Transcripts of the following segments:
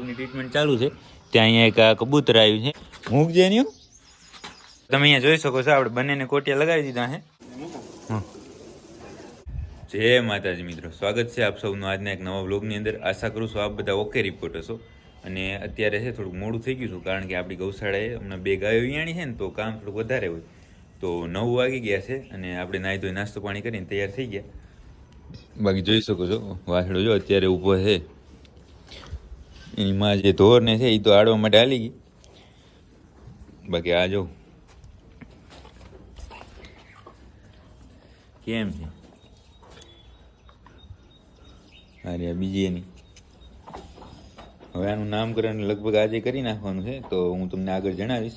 ડોગની treatment ચાલુ છે. ત્યાં અહીંયા એક આ કબૂતર આવ્યું છે. મૂકજે એની હો. તમે અહીંયા જોઈ શકો છો આપણે બંનેને કોટિયા લગાવી દીધા હે હં. જય માતાજી મિત્રો સ્વાગત છે આપ સૌનું આજના એક નવા બ્લોગની અંદર. આશા કરું છું આપ બધા ઓકે રિપોર્ટ હશો અને અત્યારે છે થોડુંક મોડું થઈ ગયું છે કારણ કે આપણી ગૌશાળાએ હમણાં બે ગાયો વિયાણી છે ને તો કામ થોડુંક વધારે હોય. તો નવ વાગી ગયા છે અને આપણે નાહી ધોઈ નાસ્તો પાણી કરીને તૈયાર થઈ ગયા. બાકી જોઈ શકો છો વાસડો જો અત્યારે ઊભો છે. એની માં જે ધોરને છે એ તો આડવા માટે હાલી ગઈ. બાકી આ જો. કેમ છે? અરે આ બીજી એની. હવે આનું નામકરણ લગભગ આજે કરી નાખવાનું છે, તો હું તમને આગળ જણાવીશ.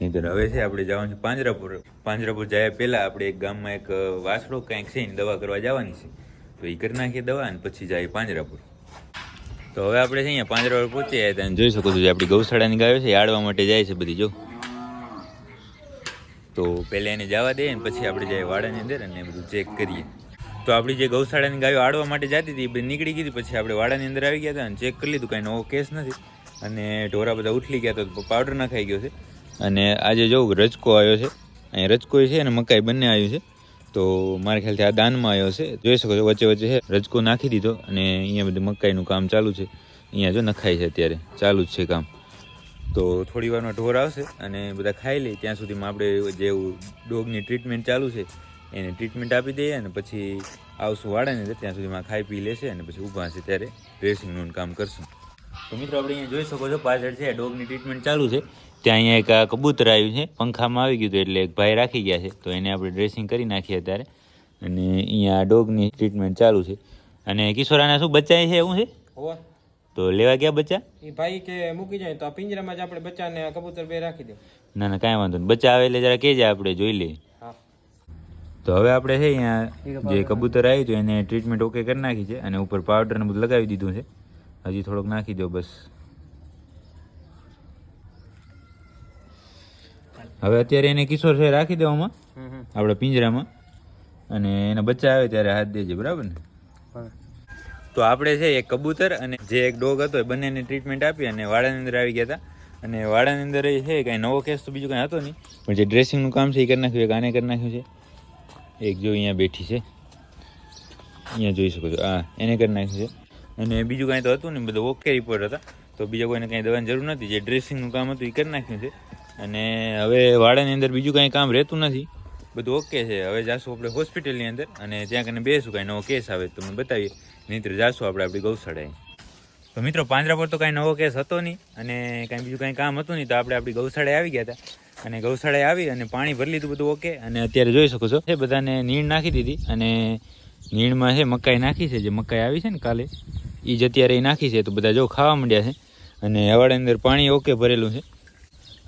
નહીંતર હવે છે આપણે જવાનું છે પાંજરાપુર. પાંજરાપુર જાય પહેલાં આપણે એક ગામમાં એક વાસડો કંઈક છે એની દવા કરવા જવાની છે. તો એ કરી નાખીએ દવા અને પછી જાય પાંજરાપુર. તો હવે આપણે છે અહીંયા પાંજરાપુર પહોંચી આવ્યા જોઈ શકો છો આપણી ગૌશાળાની ગાયો છે આડવા માટે જાય છે બધી, જો. તો પહેલાં એને જવા દઈએ ને પછી આપણે જાય વાડાની અંદર અને બધું ચેક કરીએ. તો આપણી જે ગૌશાળાની ગાયો આડવા માટે જતી હતી, એ બધી નીકળી ગઈ પછી આપણે વાડાની અંદર આવી ગયા હતા અને ચેક કરી લીધું, કાંઈ નવો કેસ નથી. અને ઢોરા બધા ઉઠલી ગયા તો પાવડર નખાઈ ગયો છે. અને આજે જોઉં રજકો આવ્યો છે, અહીંયા રજકો છે અને મકાઈ બંને આવ્યું છે. તો મારા ખ્યાલથી આ દાનમાં આવ્યો છે. જોઈ શકો છો, વચ્ચે વચ્ચે છે, રજકો નાખી દીધો અને અહીંયા બધું મકાઈનું કામ ચાલુ છે. અહીંયા જો નખાય છે અત્યારે, ચાલુ જ છે કામ. તો થોડી વારમાં ઢોર આવશે અને બધા ખાઈ લે, ત્યાં સુધીમાં આપણે જેવું ડોગની ટ્રીટમેન્ટ ચાલુ છે, એને ટ્રીટમેન્ટ આપી દઈએ અને પછી આવશું અંદર, ત્યાં સુધીમાં ખાઈ પી લેશે અને પછી ઊભા હશે ત્યારે ડ્રેસિંગનું કામ કરશું. તો મિત્રો, આપણે અહીંયા જોઈ શકો છો, પાછળ છે, ડોગની ટ્રીટમેન્ટ ચાલુ છે. ત્યાં અહીંયા એક આ કબૂતર આવ્યું છે પંખામાં આવી ગયું હતું એટલે એક ભાઈ રાખી ગયા છે. તો એને આપણે ડ્રેસિંગ કરી નાખીએ અત્યારે. અને અહીંયા ડોગની ટ્રીટમેન્ટ ચાલુ છે. અને કિશોરાના શું બચ્ચા છે એવું છે? તો લેવા ગયા બચ્ચા? એ ભાઈ કે મૂકી જાય તો આ પિંજરામાં જ આપણે બચ્ચાને કબૂતર બે રાખી દે. ના ના કાંઈ વાંધો નહીં. બચ્ચા આવે એટલે જરા કહેજે આપણે જોઈ લઈએ. તો હવે આપણે છે અહીંયા જે કબૂતર આવ્યું હતું એને ટ્રીટમેન્ટ ઓકે કરી નાખી છે. અને ઉપર પાવડર ને બધું લગાવી દીધું છે. હજી થોડોક નાખી દો બસ. હવે અત્યારે એને કિશોર છે રાખી દેવામાં. આપણા પિંજરામાં. અને એના બચ્ચા આવે ત્યારે હાથ દેજે બરાબર ને? તો આપણે છે એક કબૂતર અને જે એક ડોગ હતો એ બંનેને ટ્રીટમેન્ટ આપી અને વાડાની અંદર આવી ગયા હતા. અને વાડાની અંદર એ છે કાંઈ નવો કેસ તો બીજું કાંઈ હતો નહીં. પણ જે ડ્રેસિંગનું કામ છે એ કરી નાખ્યું એક આને કરી નાખ્યું છે. એક જો અહીંયા બેઠી છે. અહીંયા જોઈ શકો છો. હા એને કરી નાખ્યું છે. અને બીજું કાંઈ તો હતું નહીં બધું ઓકે રિપોર્ટ હતા. તો બીજા કોઈને કાંઈ દવાની જરૂર નથી જે ડ્રેસિંગનું કામ હતું એ કરી નાખ્યું છે. અને હવે વાડાની અંદર બીજું કાંઈ કામ રહેતું નથી. બધું ઓકે છે. હવે જાશું આપણે હોસ્પિટલની અંદર અને ત્યાં કને બેસું, કાંઈ નવો કેસ આવે તો તમને બતાવીએ. મિત્ર જાશું આપણે આપણી ગૌશાળાએ. તો મિત્રો પાંજરા પર તો કાંઈ નવો કેસ હતો નહીં અને કાંઈ બીજું કાંઈ કામ હતું નહીં તો આપણે આપણી ગૌશાળાએ આવી ગયા હતા. અને ગૌશાળાએ આવી અને પાણી ભરી લીધું, બધું ઓકે અને અત્યારે જોઈ શકો છો, એ બધાને નીણ નાખી દીધી અને નીણમાં છે મકાઈ નાખી છે. જે મકાઈ આવી છે ને કાલે એ જ અત્યારે એ નાખી છે. તો બધા જો ખાવા માંડ્યા છે અને વાડાની અંદર પાણી ઓકે ભરેલું છે.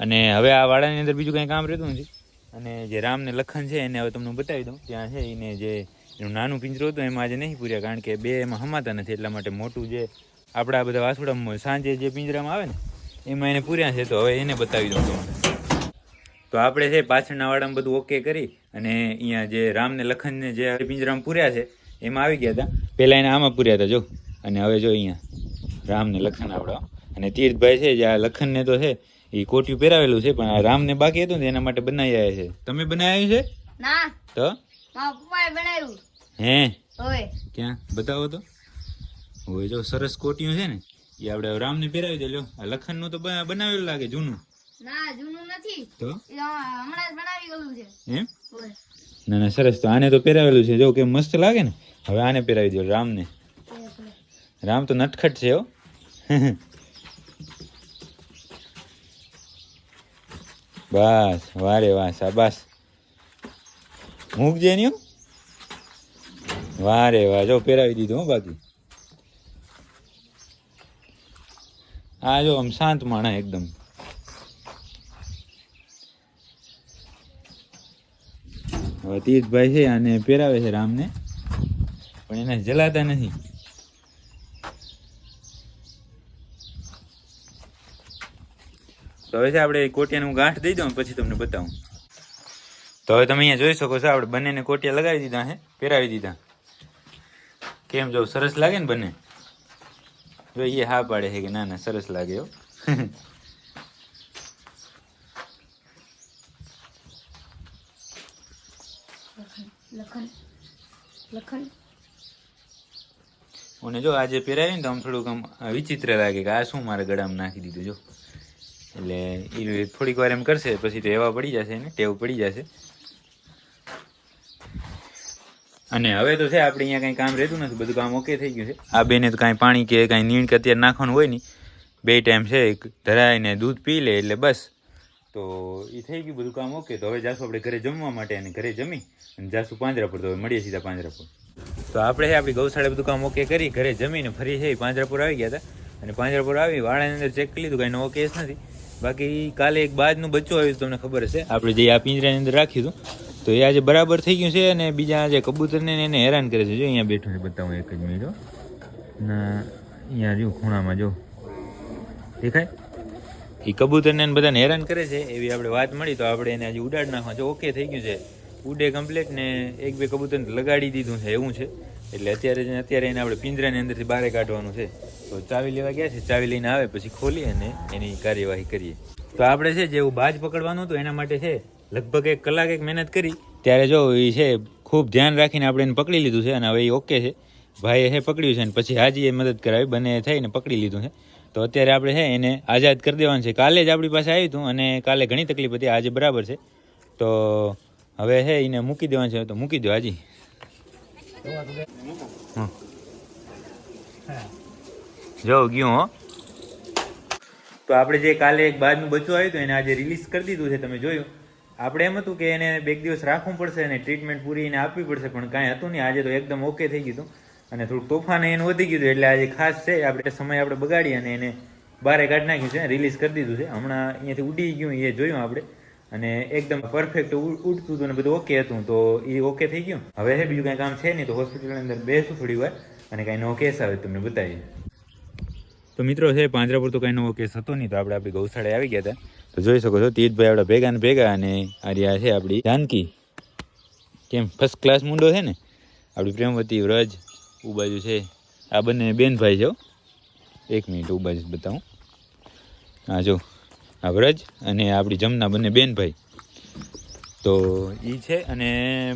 અને હવે આ વાડાની અંદર બીજું કંઈ કામ રહેતું નથી. અને જે રામ ને લખન છે એને હવે તમને બતાવી દઉં. ત્યાં છે એને જે એનું નાનું પિંજરું હતું, એમાં આજે નહીં પૂર્યા, કારણ કે બે એમાં હમાતા નથી, એટલા માટે મોટું જે આપણા બધા વાસુડામાં સાંજે જે પિંજરામાં આવે ને, એમાં એને પૂર્યા છે, તો હવે એને બતાવી દઉં તમને. તો આપણે છે પાછળના વાડામાં બધું ઓકે કરી અને અહીંયા જે રામ ને લખન જે પિંજરામાં પૂર્યા છે, એમાં આવી ગયા હતા. પહેલાં એને આમાં પૂર્યા હતા, જો. અને હવે જો અહીંયા રામ ને લખન આપણા અને તીર્થભાઈ છે જે આ લખનને તો છે એ કોટિયું પહેરાવેલું છે પણ આ રામને બાકી હતું ને એના માટે બનાવી આવ્યા છે. તમે બનાવ્યું છે? ના. તો? પપ્પાએ બનાવ્યું. હે? ઓય ક્યાં? બતાવો તો. હોય જો સરસ કોટિયું છે ને એ આપણે રામને પહેરાવી દે. લ્યો આ લખનનું તો બનાવેલું લાગે જૂનું. ના જૂનું નથી. તો? હમણાં જ બનાવી ગયું છે. એમ? ના ના સરસ. તો આને તો પહેરાવેલું છે. જો કેમ મસ્ત લાગે ને. હવે આને પહેરાવી દો રામને. રામ તો નટખટ છે હો. બસ, વારે વાહ શાબાસ મૂકજે નહીં વારે વાહ જો, પહેરાવી દીધું હો બાકી આ જો, આમ શાંત માણા એકદમ. હવે તીર્થભાઈ છે આને પહેરાવે છે રામને. પણ એને જલાતા નથી. તો હવે છે આપણે કોટિયાનું ગાંઠ દઈ દઉં પછી તમને બતાવું. તો હવે તમે અહીંયા જોઈ શકો છો આપણે બંનેને કોટિયા લગાવી દીધા હે પહેરાવી દીધા. કેમ જો સરસ લાગે ને બંને? જો એ હા પાડે છે કે ના ના સરસ લાગે હો. લખન લખન. અને જો આજે પહેરાવી ને તો આમ થોડુંક આમ વિચિત્ર લાગે કે આ શું મારા ગળામાં નાખી દીધું જો. એટલે એ થોડીક વાર એમ કરશે, પછી તો એવા પડી જશે ને ટેવ પડી જશે. અને હવે તો છે, આપણે અહીંયા કંઈ કામ રહેતું નથી, બધું કામ ઓકે થઈ ગયું છે. આ બેને તો કાંઈ પાણી કે કાંઈ નીણ કે અત્યારે નાખવાનું હોય નહીં. બે ટાઈમ છે ધરાઈને દૂધ પી લે એટલે બસ. તો એ થઈ ગયું, બધું કામ ઓકે તો હવે જાશું આપણે ઘરે જમવા માટે અને ઘરે જમી અને જાશું પાંજરાપુર. તો હવે મળીએ સીધા પાંજરાપુર. તો આપણે આપણી ગૌશાળા બધું કામ ઓકે કરી, ઘરે જમીને ફરી છે પાંજરાપુર આવી ગયા હતા. અને પાંજરાપુર આવી, વાળાની અંદર ચેક કરી લીધું કાંઈ નવો કેસ નથી. બાકી કાલે એક બાજનું બચ્ચું આવ્યું તમને ખબર હશે? આપણે જે આ પિંજરાની અંદર રાખ્યું હતું, તો એ આજે બરાબર થઈ ગયું છે અને બીજા જે કબૂતરને એને હેરાન કરે છે. જો, અહીંયા બેઠું છે બતાવું એક જ મિનિટ. ના અહીંયા જો, ખૂણામાં જો. દેખાય? એ કબૂતરને બધાને હેરાન કરે છે, એવી આપણે વાત મળી, તો આપણે એને હજી ઉડાડ નાખવા. છે ઓકે થઈ ગયું છે. ઉડે કમ્પ્લીટ ને એક બે કબૂતરને લગાડી દીધું છે, એવું છે. એટલે અત્યારે અત્યારે એને આપણે પિંજરાની અંદરથી બહાર કાઢવાનું છે. તો ચાવી લેવા ગયા છે, ચાવી લઈને આવે, પછી ખોલી અને એની કાર્યવાહી કરીએ. તો આપણે છે જેવું બાજ પકડવાનું હતું, એના માટે છે, લગભગ એક કલાક એક મહેનત કરી. ત્યારે જો એ છે, ખૂબ ધ્યાન રાખીને આપણે એને પકડી લીધું છે, અને હવે એ ઓકે છે. ભાઈએ છે પકડ્યું છે, અને પછી હાજીએ મદદ કરાવી, બંને થઈને પકડી લીધું છે. તો અત્યારે આપણે છે, એને આઝાદ કરી દેવાનું છે. કાલે જ આપણી પાસે આવ્યું હતું અને કાલે ઘણી તકલીફ હતી, આજે બરાબર છે. તો હવે છે, એને મૂકી દેવાનું છે, તો મૂકી દો હાજી. જો, ગયું, હો. તો આપણે જે કાલે એક બાદનું બચ્ચું આવ્યું એને આજે રિલીઝ કરી દીધું છે, તમે જોયું. આપણે એમ હતું કે એને બે દિવસ રાખવું પડશે અને ટ્રીટમેન્ટ પૂરી એને આપવી પડશે, પણ કાંઈ હતું નહીં. આજે તો એકદમ ઓકે થઈ ગયું અને થોડુંક તોફાન એનું વધી ગયું એટલે આજે ખાસ છે, આપણે સમય આપણે બગાડી અને એને બારે કાઢી નાખ્યું છે રિલીઝ કરી દીધું છે. હમણાં અહીંયાથી ઉડી ગયું, એ જોયું આપણે. અને એકદમ પરફેક્ટ ઉઠતું હતું અને બધું ઓકે હતું. તો એ ઓકે થઈ ગયું. હવે છે બીજું કાંઈ કામ છે નહીં, તો હોસ્પિટલની અંદર બેસું થોડી વાર અને કાંઈ નવો કેસ આવે તમને બતાવીએ તો મિત્રો છે, પાંજરાપુર તો કાંઈ નવો કેસ હતો નહીં, તો આપણે આપણી ગૌશાળાએ આવી ગયા હતા. તો જોઈ શકો છો, તીજભાઈ આપણા ભેગા ને ભેગા અને આર્યા છે, આપણી જાનકી. કેમ ફર્સ્ટ ક્લાસ મુંડો છે ને? આપણી પ્રેમવતી વ્રજ ઉબાજુ બાજુ છે. આ બંને બેનભાઈ છે એક મિનિટ ઉબાજુ બાજુ બતાવું. હા, જો. આ વ્રજ અને આપણી જમના બંને બેનભાઈ. તો એ છે અને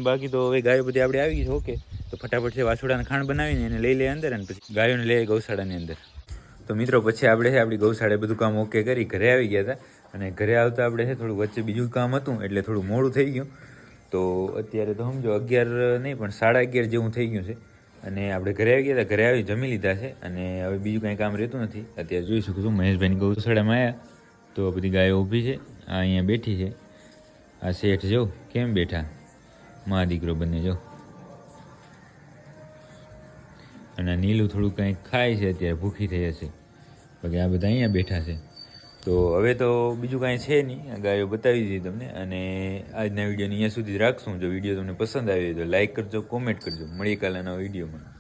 બાકી તો હવે ગાયો બધી આપણે આવી ગઈ છે, ઓકે. તો ફટાફટ છે વાછોડાને ખાણ બનાવીને એને લઈ લે અંદર અને પછી ગાયોને લઈ ગૌશાળાની અંદર. તો મિત્રો પછી આપણે છે આપણી ગૌશાળાએ બધું કામ ઓકે કરી ઘરે આવી ગયા હતા. અને ઘરે આવતા આપણે છે થોડું વચ્ચે બીજું કામ હતું એટલે થોડું મોડું થઈ ગયું. તો અત્યારે તો સમજો અગિયાર નહીં, પણ સાડા અગિયાર જેવું થઈ ગયું છે. અને આપણે ઘરે આવી ગયા હતા, ઘરે આવી જમી લીધા છે. અને હવે બીજું કાંઈ કામ રહેતું નથી. અત્યારે જોઈ શકું છું મહેશભાઈની ગૌશાળામાં આવ્યા તો બધી ગાયો ઊભી છે. આ અહીંયા બેઠી છે. આ શેઠ જો, કેમ બેઠા? મા દીકરો બંને જો. અને આ નીલું થોડું કંઈક ખાય છે, અત્યારે ભૂખી થઈ હશે. બાકી આ બધા અહીંયા બેઠા છે. તો હવે તો બીજું કાંઈ છે નહીં. આ ગાયો બતાવી દીધી તમને. અને આજના વિડીયોને અહીંયા સુધી રાખશું. જો વીડિયો તમને પસંદ આવ્યો તો લાઈક કરજો, કોમેન્ટ કરજો. મળી કાલના વિડીયોમાં.